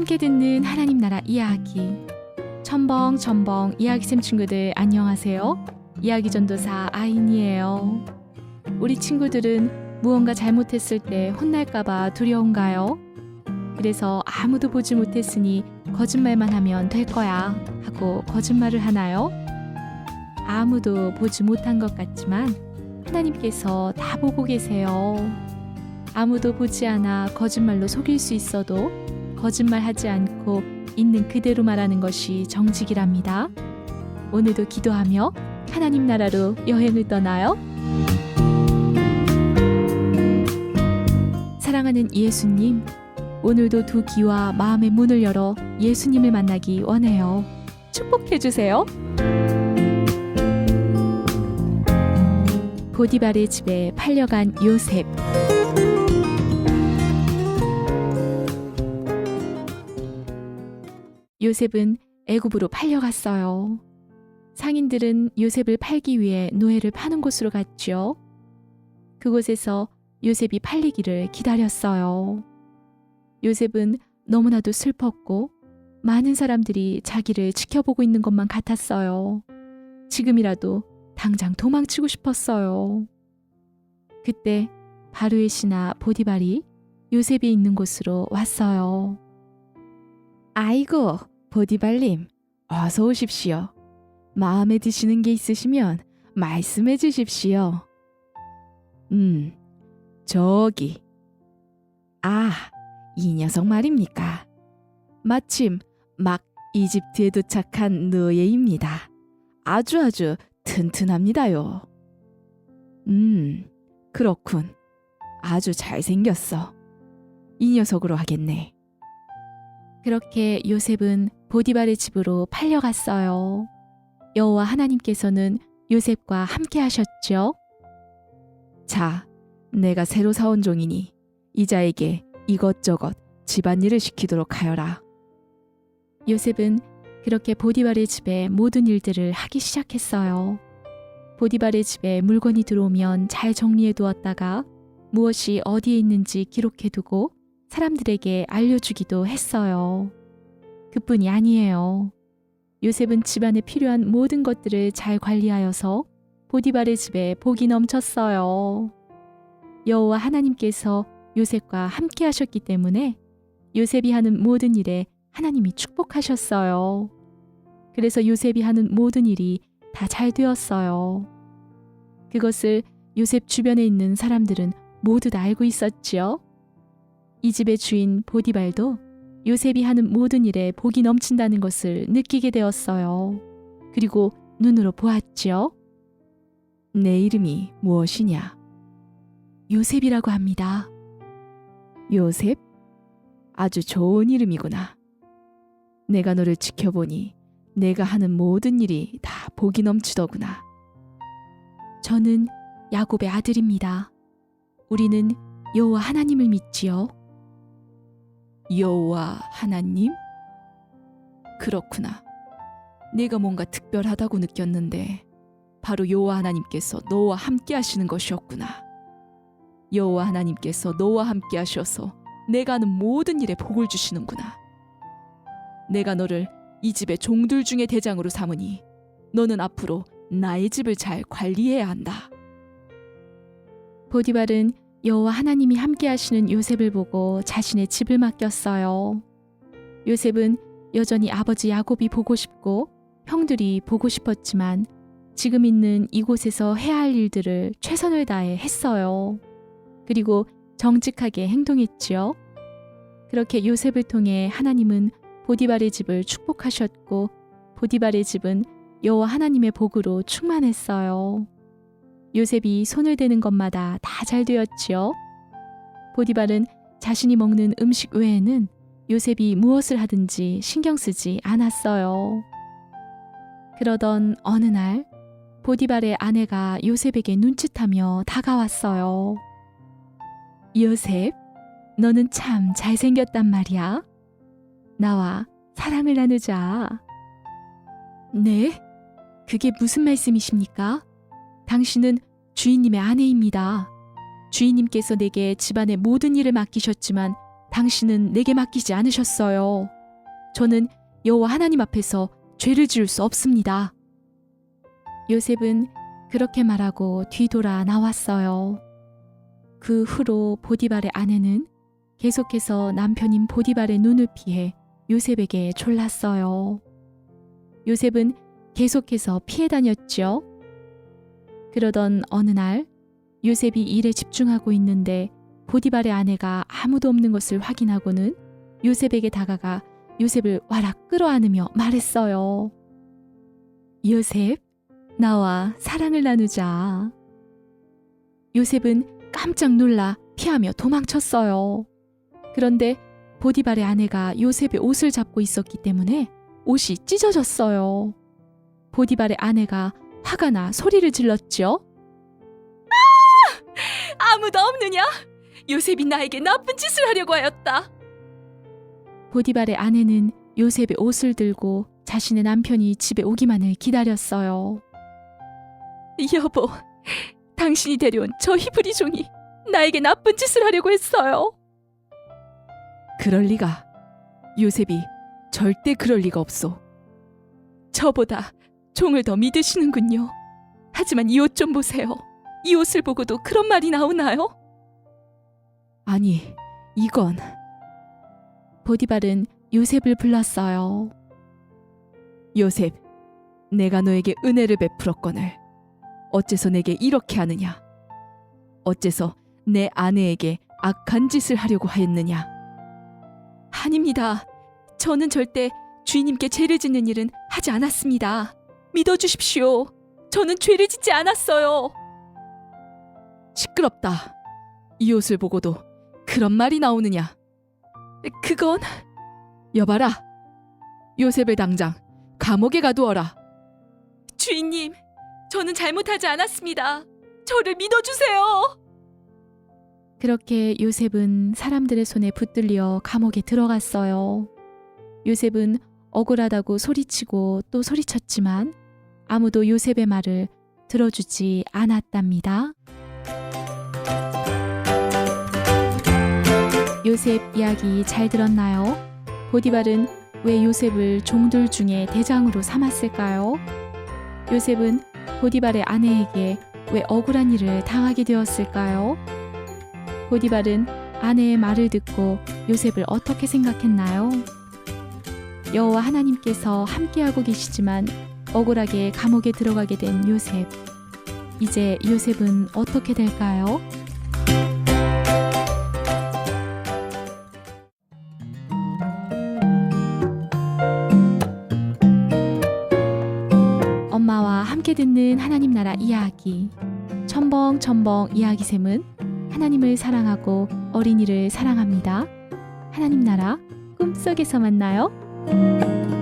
함께 듣는 하나님 나라 이야기. 첨벙 첨벙 이야기쌤 친구들 안녕하세요. 이야기 전도사 아인이에요. 우리 친구들은 무언가 잘못했을 때 혼날까봐 두려운가요? 그래서 아무도 보지 못했으니 거짓말만 하면 될 거야 하고 거짓말을 하나요? 아무도 보지 못한 것 같지만 하나님께서 다 보고 계세요. 아무도 보지 않아 거짓말로 속일 수 있어도 거짓말하지 않고 있는 그대로 말하는 것이 정직이랍니다. 오늘도 기도하며 하나님 나라로 여행을 떠나요. 사랑하는 예수님, 오늘도 두 귀와 마음의 문을 열어 예수님을 만나기 원해요. 축복해 주세요. 보디발의 집에 팔려간 요셉. 요셉은 애굽으로 팔려갔어요. 상인들은 요셉을 팔기 위해 노예를 파는 곳으로 갔죠. 그곳에서 요셉이 팔리기를 기다렸어요. 요셉은 너무나도 슬펐고 많은 사람들이 자기를 지켜보고 있는 것만 같았어요. 지금이라도 당장 도망치고 싶었어요. 그때 바로의 신하 보디발이 요셉이 있는 곳으로 왔어요. 아이고, 보디발님, 어서 오십시오. 마음에 드시는 게 있으시면 말씀해 주십시오. 음, 저기. 아, 이 녀석 말입니까? 마침 막 이집트에 도착한 노예입니다. 아주 아주 튼튼합니다요. 음, 그렇군. 아주 잘생겼어. 이 녀석으로 하겠네. 그렇게 요셉은 보디발의 집으로 팔려갔어요. 여호와 하나님께서는 요셉과 함께 하셨죠. 자, 내가 새로 사온 종이니 이자에게 이것저것 집안일을 시키도록 하여라. 요셉은 그렇게 보디발의 집에 모든 일들을 하기 시작했어요. 보디발의 집에 물건이 들어오면 잘 정리해 두었다가 무엇이 어디에 있는지 기록해 두고 사람들에게 알려주기도 했어요. 그뿐이 아니에요. 요셉은 집안에 필요한 모든 것들을 잘 관리하여서 보디발의 집에 복이 넘쳤어요. 여호와 하나님께서 요셉과 함께 하셨기 때문에 요셉이 하는 모든 일에 하나님이 축복하셨어요. 그래서 요셉이 하는 모든 일이 다 잘 되었어요. 그것을 요셉 주변에 있는 사람들은 모두 다 알고 있었지요. 이 집의 주인 보디발도 요셉이 하는 모든 일에 복이 넘친다는 것을 느끼게 되었어요. 그리고 눈으로 보았지요. 내 이름이 무엇이냐? 요셉이라고 합니다. 요셉? 아주 좋은 이름이구나. 내가 너를 지켜보니 내가 하는 모든 일이 다 복이 넘치더구나. 저는 야곱의 아들입니다. 우리는 여호와 하나님을 믿지요. 여호와 하나님? 그렇구나. 내가 뭔가 특별하다고 느꼈는데 바로 여호와 하나님께서 너와 함께 하시는 것이었구나. 여호와 하나님께서 너와 함께 하셔서 내가 하는 모든 일에 복을 주시는구나. 내가 너를 이 집의 종들 중에 대장으로 삼으니 너는 앞으로 나의 집을 잘 관리해야 한다. 보디발은 여호와 하나님이 함께 하시는 요셉을 보고 자신의 집을 맡겼어요. 요셉은 여전히 아버지 야곱이 보고 싶고 형들이 보고 싶었지만 지금 있는 이곳에서 해야 할 일들을 최선을 다해 했어요. 그리고 정직하게 행동했지요. 그렇게 요셉을 통해 하나님은 보디발의 집을 축복하셨고 보디발의 집은 여호와 하나님의 복으로 충만했어요. 요셉이 손을 대는 것마다 다 잘 되었지요. 보디발은 자신이 먹는 음식 외에는 요셉이 무엇을 하든지 신경 쓰지 않았어요. 그러던 어느 날 보디발의 아내가 요셉에게 눈짓하며 다가왔어요. 요셉, 너는 참 잘생겼단 말이야. 나와 사랑을 나누자. 네? 그게 무슨 말씀이십니까? 당신은 주인님의 아내입니다. 주인님께서 내게 집안의 모든 일을 맡기셨지만 당신은 내게 맡기지 않으셨어요. 저는 여호와 하나님 앞에서 죄를 지을 수 없습니다. 요셉은 그렇게 말하고 뒤돌아 나왔어요. 그 후로 보디발의 아내는 계속해서 남편인 보디발의 눈을 피해 요셉에게 졸랐어요. 요셉은 계속해서 피해 다녔죠. 그러던 어느 날 요셉이 일에 집중하고 있는데 보디발의 아내가 아무도 없는 것을 확인하고는 요셉에게 다가가 요셉을 와락 끌어안으며 말했어요. 요셉, 나와 사랑을 나누자. 요셉은 깜짝 놀라 피하며 도망쳤어요. 그런데 보디발의 아내가 요셉의 옷을 잡고 있었기 때문에 옷이 찢어졌어요. 보디발의 아내가 화가 나 소리를 질렀죠. 아! 아무도 없느냐? 요셉이 나에게 나쁜 짓을 하려고 하였다. 보디발의 아내는 요셉의 옷을 들고 자신의 남편이 집에 오기만을 기다렸어요. 여보, 당신이 데려온 저 히브리 종이 나에게 나쁜 짓을 하려고 했어요. 그럴 리가. 요셉이 절대 그럴 리가 없소. 저보다 종을 더 믿으시는군요. 하지만 이 옷 좀 보세요. 이 옷을 보고도 그런 말이 나오나요? 아니, 이건 보디발은 요셉을 불렀어요. 요셉, 내가 너에게 은혜를 베풀었거늘 어째서 내게 이렇게 하느냐? 어째서 내 아내에게 악한 짓을 하려고 하였느냐? 아닙니다. 저는 절대 주인님께 죄를 짓는 일은 하지 않았습니다. 믿어주십시오. 저는 죄를 짓지 않았어요. 시끄럽다. 이 옷을 보고도 그런 말이 나오느냐? 그건 여봐라. 요셉을 당장 감옥에 가두어라. 주인님, 저는 잘못하지 않았습니다. 저를 믿어주세요. 그렇게 요셉은 사람들의 손에 붙들려 감옥에 들어갔어요. 요셉은 억울하다고 소리치고 또 소리쳤지만 아무도 요셉의 말을 들어주지 않았답니다. 요셉 이야기 잘 들었나요? 보디발은 왜 요셉을 종들 중에 대장으로 삼았을까요? 요셉은 보디발의 아내에게 왜 억울한 일을 당하게 되었을까요? 보디발은 아내의 말을 듣고 요셉을 어떻게 생각했나요? 여호와 하나님께서 함께하고 계시지만 억울하게 감옥에 들어가게 된 요셉. 이제 요셉은 어떻게 될까요? 엄마와 함께 듣는 하나님 나라 이야기. 첨벙첨벙 이야기샘은 하나님을 사랑하고 어린이를 사랑합니다. 하나님 나라 꿈속에서 만나요. Música